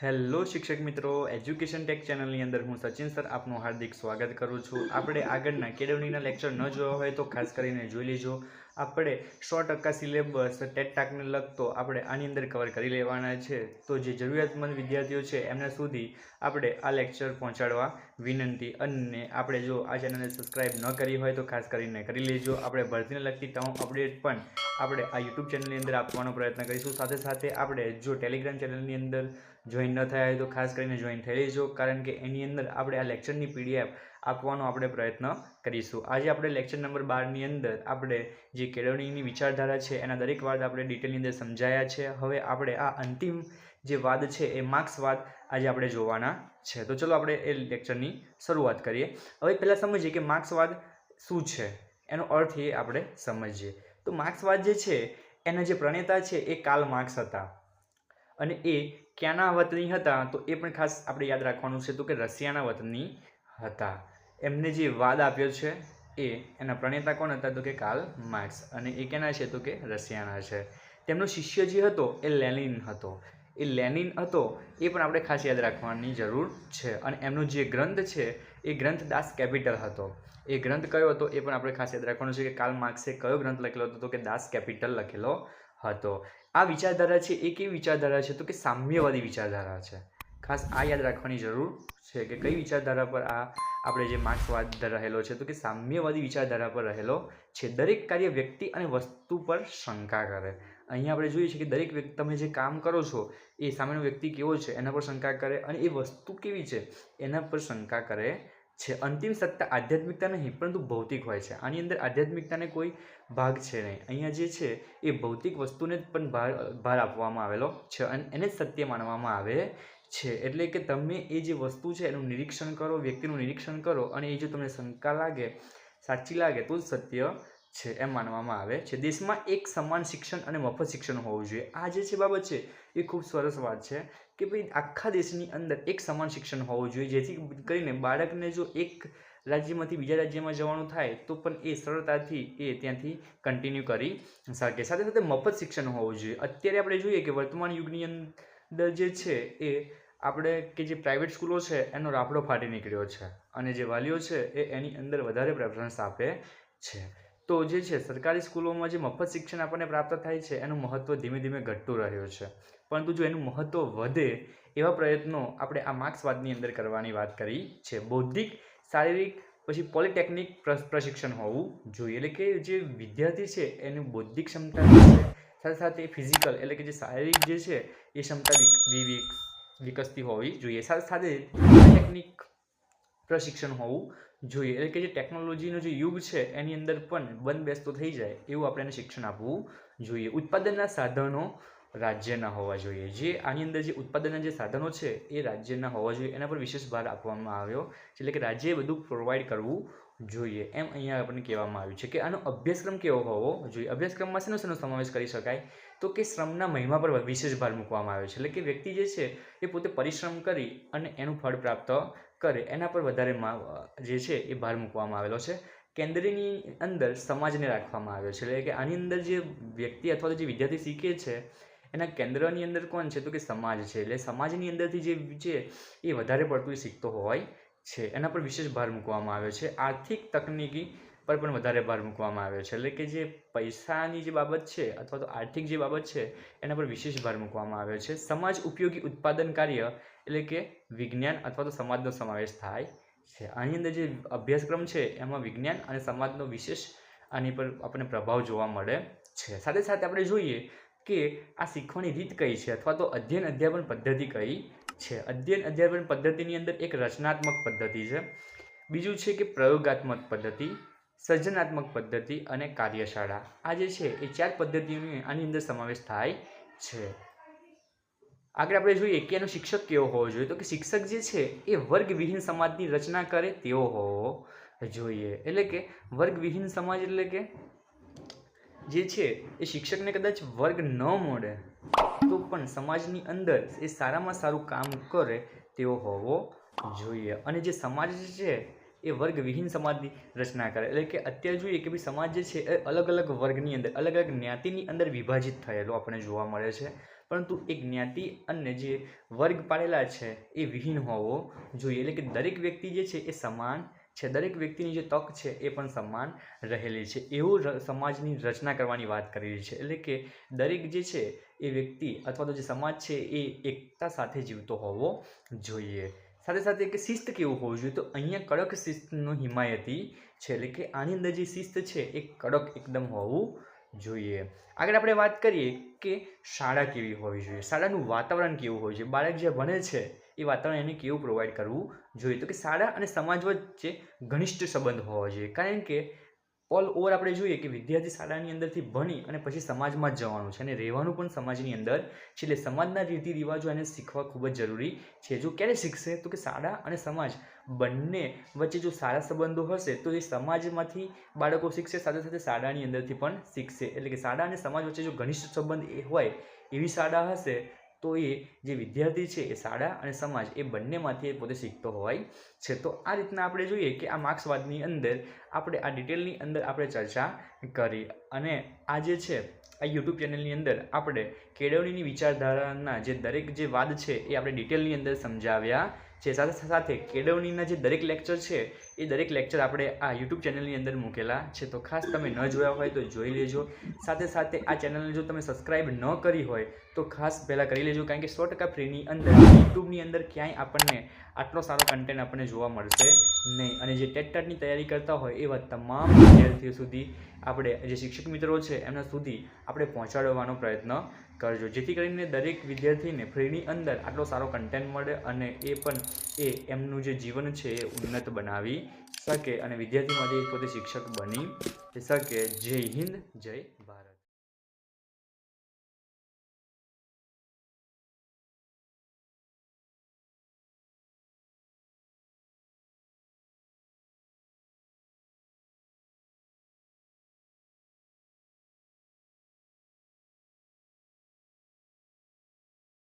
Hello શિક્ષક મિત્રો education tech ચેનલની અંદર હું સચિન સર આપનું હાર્દિક સ્વાગત કરું છું. આપણે આગળના કેળવણીના લેક્ચર ન જોયા હોય તો ખાસ કરીને જોઈ લેજો. આપણે સો ટકા સિલેબસ ટેકટાકને લગતો આપણે આની અંદર કવર કરી લેવાના છે. તો જે જરૂરિયાતમંદ વિદ્યાર્થીઓ છે એમના સુધી આપણે આ લેક્ચર પહોંચાડવા વિનંતી. અને આપણે જો આ ચેનલને સબસ્ક્રાઈબ ન કરી હોય તો ખાસ કરીને કરી લેજો. આપણે ભરતીને લગતી તમામ અપડેટ પણ આપણે આ યુટ્યુબ ચેનલની અંદર આપવાનો પ્રયત્ન કરીશું. સાથે સાથે આપણે જો ટેલિગ્રામ ચેનલની અંદર જોઈન ન થયા હોય તો ખાસ કરીને જોઈન થઈ લેજો. કારણ કે એની અંદર આપણે આ લેક્ચરની પીડીએફ આપવાનો આપણે પ્રયત્ન કરીશું. આજે આપણે લેક્ચર નંબર બારની અંદર આપણે જે કેળવણીની વિચારધારા છે એના દરેક વાદ આપણે ડિટેલની અંદર સમજાયા છે. હવે આપણે આ અંતિમ જે વાદ છે એ માર્ક્સવાદ આજે આપણે જોવાના છે. તો ચલો આપણે એ લેક્ચરની શરૂઆત કરીએ. હવે પહેલાં સમજીએ કે માર્ક્સવાદ શું છે? એનો અર્થ એ આપણે સમજીએ. તો માર્ક્સવાદ જે છે, એના જે પ્રણેતા છે એ કાલ માર્ક્સ હતા. અને એ ક્યાંના વતની હતા તો એ પણ ખાસ આપણે યાદ રાખવાનું છે તો કે રશિયાના વતની હતા. એમને જે વાદ આપ્યો છે એ એના પ્રણેતા કોણ હતા તો કે કાલ માર્ક્સ. અને એ કેના છે તો કે રશિયાના છે. તેમનો શિષ્ય જે હતો એ લેનિન હતો. એ લેનિન હતો, એ પણ આપણે ખાસ યાદ રાખવાની જરૂર છે. અને એમનો જે ગ્રંથ છે, એ ગ્રંથ દાસ કેપિટલ હતો. એ ગ્રંથ કયો હતો એ પણ આપણે ખાસ યાદ રાખવાનું છે કે કાલ માર્ક્સે કયો ગ્રંથ લખેલો હતો કે દાસ કેપિટલ લખેલો હતો. આ વિચારધારા છે, એ કેવી વિચારધારા છે તો કે સામ્યવાદી વિચારધારા છે. ખાસ આ યાદ રાખવાની જરૂર છે કે કઈ વિચારધારા પર આ આપણે જે માર્ક્સવાદ રહેલો છે તો કે સામ્યવાદી વિચારધારા પર રહેલો છે. દરેક કાર્ય વ્યક્તિ અને વસ્તુ પર શંકા કરે. અહીંયા આપણે જોઈએ છીએ કે દરેક વ્યક્તિ, તમે જે કામ કરો છો, એ સામેનો વ્યક્તિ કેવો છે, એના પર શંકા કરે અને એ વસ્તુ કેવી છે, એના પર શંકા કરે છે. અંતિમ સત્તા આધ્યાત્મિકતા નહીં, પરંતુ ભૌતિક હોય છે. આની અંદર આધ્યાત્મિકતાને કોઈ ભાગ છે નહીં. અહીંયા જે છે, એ ભૌતિક વસ્તુને પણ ભાર ભાર આપવામાં આવેલો છે અને એને જ સત્ય માનવામાં આવે છે. એટલે કે તમે એ જે વસ્તુ છે, એનું નિરીક્ષણ કરો, વ્યક્તિનું નિરીક્ષણ કરો અને એ જો તમને શંકા લાગે, સાચી લાગે, તો જ સત્ય છે એમ માનવામાં આવે છે. દેશમાં એક સમાન શિક્ષણ અને મફત શિક્ષણ હોવું જોઈએ. આ જે છે બાબત છે, એ ખૂબ સરસ વાત છે કે ભાઈ આખા દેશની અંદર એક સમાન શિક્ષણ હોવું જોઈએ. જેથી કરીને બાળકને જો એક રાજ્યમાંથી બીજા રાજ્યમાં જવાનું થાય, તો પણ એ સરળતાથી એ ત્યાંથી કન્ટિન્યુ કરી શકે. સાથે સાથે મફત શિક્ષણ હોવું જોઈએ. અત્યારે આપણે જોઈએ કે વર્તમાન યુગની અંદર જે છે, એ આપણે કે જે પ્રાઇવેટ સ્કૂલો છે, એનો રાફડો ફાટી નીકળ્યો છે અને જે વાલીઓ છે, એ એની અંદર વધારે પ્રેફરન્સ આપે છે. તો જે છે, સરકારી સ્કૂલોમાં જે મફત શિક્ષણ આપણને પ્રાપ્ત થાય છે, એનું મહત્ત્વ ધીમે ધીમે ઘટતું રહ્યું છે. પરંતુ જો એનું મહત્ત્વ વધે, એવા પ્રયત્નો આપણે આ માર્ક્સવાદની અંદર કરવાની વાત કરી છે. બૌદ્ધિક, શારીરિક, પછી પોલિટેકનિક પ્રશિક્ષણ હોવું જોઈએ. એટલે કે જે વિદ્યાર્થી છે, એની બૌદ્ધિક ક્ષમતા સાથે સાથે ફિઝિકલ એટલે કે જે શારીરિક જે છે, એ ક્ષમતા વિકસતી હોવી જોઈએ. સાથે સાથે ટેકનિક પ્રશિક્ષણ હોવું જોઈએ. એટલે કે જે ટેકનોલોજીનો જે યુગ છે, એની અંદર પણ બંધ બેસતો થઈ જાય એવું આપણે એને શિક્ષણ આપવું જોઈએ. ઉત્પાદનના સાધનો રાજ્યના હોવા જોઈએ. જે આની અંદર જે ઉત્પાદનના જે સાધનો છે, એ રાજ્યના હોવા જોઈએ. એના પર વિશેષ ભાર આપવામાં આવ્યો. એટલે કે રાજ્યએ બધું પ્રોવાઈડ કરવું જોઈએ એમ અહીંયા આપણને કહેવામાં આવ્યું છે કે આનો અભ્યાસક્રમ કેવો હોવો જોઈએ? અભ્યાસક્રમમાં શેનો શેનો સમાવેશ કરી શકાય? તો કે શ્રમના મહિમા પર વિશેષ ભાર મૂકવામાં આવ્યો છે. એટલે કે વ્યક્તિ જે છે, એ પોતે પરિશ્રમ કરી અને એનું ફળ પ્રાપ્ત કરે, એના પર વધારે જે છે એ ભાર મૂકવામાં આવેલો છે. કેન્દ્રની અંદર સમાજને રાખવામાં આવ્યો છે. એટલે કે આની અંદર જે વ્યક્તિ અથવા તો જે વિદ્યાર્થી શીખે છે, એના કેન્દ્રની અંદર કોણ છે તો કે સમાજ છે. એટલે સમાજની અંદરથી જે છે એ વધારે પડતું શીખતો હોય છે. એના પર વિશેષ ભાર મૂકવામાં આવ્યો છે. આર્થિક તકનીકી પર પણ વધારે ભાર મૂકવામાં આવ્યો છે. એટલે કે જે પૈસાની જે બાબત છે અથવા તો આર્થિક જે બાબત છે, એના પર વિશેષ ભાર મૂકવામાં આવ્યો છે. સમાજ ઉપયોગી ઉત્પાદન કાર્ય એટલે કે વિજ્ઞાન અથવા તો સમાજનો સમાવેશ થાય છે. આની અંદર જે અભ્યાસક્રમ છે, એમાં વિજ્ઞાન અને સમાજનો વિશેષ આની પર આપણને પ્રભાવ જોવા મળે છે. સાથે સાથે આપણે જોઈએ કે આ શીખવાની રીત કઈ છે અથવા તો અધ્યયન અધ્યાપન પદ્ધતિ કઈ છે. અધ્યયન અધ્યાપન પદ્ધતિની અંદર એક રચનાત્મક પદ્ધતિ છે. બીજું છે કે પ્રયોગાત્મક પદ્ધતિ. સર્જનાત્મક પદ્ધતિ અને કાર્યશાળા. આ જે છે, એ ચાર પદ્ધતિઓની આની અંદર સમાવેશ થાય છે. આગળ આપણે જોઈએ કે એનો શિક્ષક કેવો હોવો જોઈએ. તો કે શિક્ષક જે છે, એ વર્ગવિહીન સમાજની રચના કરે તેવો હોવો જોઈએ. એટલે કે વર્ગવિહીન સમાજ એટલે કે જે છે, એ શિક્ષકને કદાચ વર્ગ ન મળે, તો પણ સમાજની અંદર એ સારામાં સારું કામ કરે તેવો હોવો જોઈએ. અને જે સમાજ છે એ વર્ગ વિહીન સમાજની રચના કરે. એટલે કે અત્યારે જોઈએ કે ભાઈ સમાજ જે છે એ અલગ અલગ વર્ગની અંદર, અલગ અલગ જ્ઞાતિની અંદર વિભાજિત થયેલો આપણને જોવા મળે છે. પરંતુ એ જ્ઞાતિ અને જે વર્ગ પાડેલા છે એ વિહીન હોવો જોઈએ. એટલે કે દરેક વ્યક્તિ જે છે એ સમાન છે. દરેક વ્યક્તિની જે તક છે એ પણ સમાન રહેલી છે. એવું સમાજની રચના કરવાની વાત કરી છે. એટલે કે દરેક જે છે એ વ્યક્તિ અથવા તો જે સમાજ છે એ એકતા સાથે જીવતો હોવો જોઈએ. સાથે સાથે કે શિસ્ત કેવું હોવું જોઈએ? તો અહીંયા કડક શિસ્તનો હિમાયતી છે. એટલે કે આની અંદર જે શિસ્ત છે એ કડક એકદમ હોવું જોઈએ. આગળ આપણે વાત કરીએ કે શાળા કેવી હોવી જોઈએ? શાળાનું વાતાવરણ કેવું હોવું જોઈએ બાળક જે ભણે છે એ વાતાવરણ એને કેવું પ્રોવાઈડ કરવું જોઈએ? તો કે શાળા અને સમાજ વચ્ચે ઘનિષ્ઠ સંબંધ હોવો જોઈએ. કારણ કે ઓલ ઓવર આપણે જોઈએ કે વિદ્યાર્થી શાળાની અંદરથી ભણી અને પછી સમાજમાં જ જવાનું છે અને રહેવાનું પણ સમાજની અંદર છે એટલે સમાજના રીતિ રિવાજો એને શીખવા ખૂબ જ જરૂરી છે. જો ક્યારે શીખશે? તો કે શાળા અને સમાજ બંને વચ્ચે જો સારા સંબંધો હશે તો એ સમાજમાંથી બાળકો શીખશે, સાથે સાથે શાળાની અંદરથી પણ શીખશે. એટલે કે શાળા અને સમાજ વચ્ચે જો ઘનિષ્ઠ સંબંધ એ હોય, એવી શાળા હશે તો એ જે વિદ્યાર્થી છે એ શાળા અને સમાજ એ બંનેમાંથી એ પોતે શીખતો હોય છે. તો આ રીતના આપણે જોઈએ કે આ માર્ક્સવાદની અંદર આપણે આ ડિટેલની અંદર આપણે ચર્ચા કરી અને આ જે છે, આ યુટ્યુબ ચેનલની અંદર આપણે કેળવણીની વિચારધારાના જે દરેક જે વાદ છે એ આપણે ડિટેલની અંદર સમજાવ્યા છે. સાથે સાથે કેળવણીના જે દરેક લેક્ચર છે એ દરેક લેક્ચર આપણે આ યુટ્યુબ ચેનલની અંદર મૂકેલા છે. તો ખાસ તમે ન જોયા હોય તો જોઈ લેજો. સાથે સાથે આ ચેનલને જો તમે સબસ્ક્રાઈબ ન કરી હોય તો ખાસ પહેલાં કરી લેજો. કારણ કે સો ટકા ફ્રીની અંદર યુટ્યુબની અંદર ક્યાંય આપણને આટલો સારો કન્ટેન્ટ આપણને જોવા મળશે નહીં. અને જે ટેટ ટાટની તૈયારી કરતા હોય એવા તમામ વિદ્યાર્થીઓ સુધી આપણે, જે શિક્ષક મિત્રો છે, એમના સુધી આપણે પહોંચાડવાનો પ્રયત્ન કરજો. જેથી કરીને દરેક વિદ્યાર્થીને ફ્રીની અંદર આટલો સારો કન્ટેન્ટ મળે અને એ પણ એ એમનું જે જીવન છે એ ઉન્નત બનાવી શકે. અને વિદ્યાર્થીમાંથી પોતે શિક્ષક બની શકે. જય હિન્દ, જય ભારત.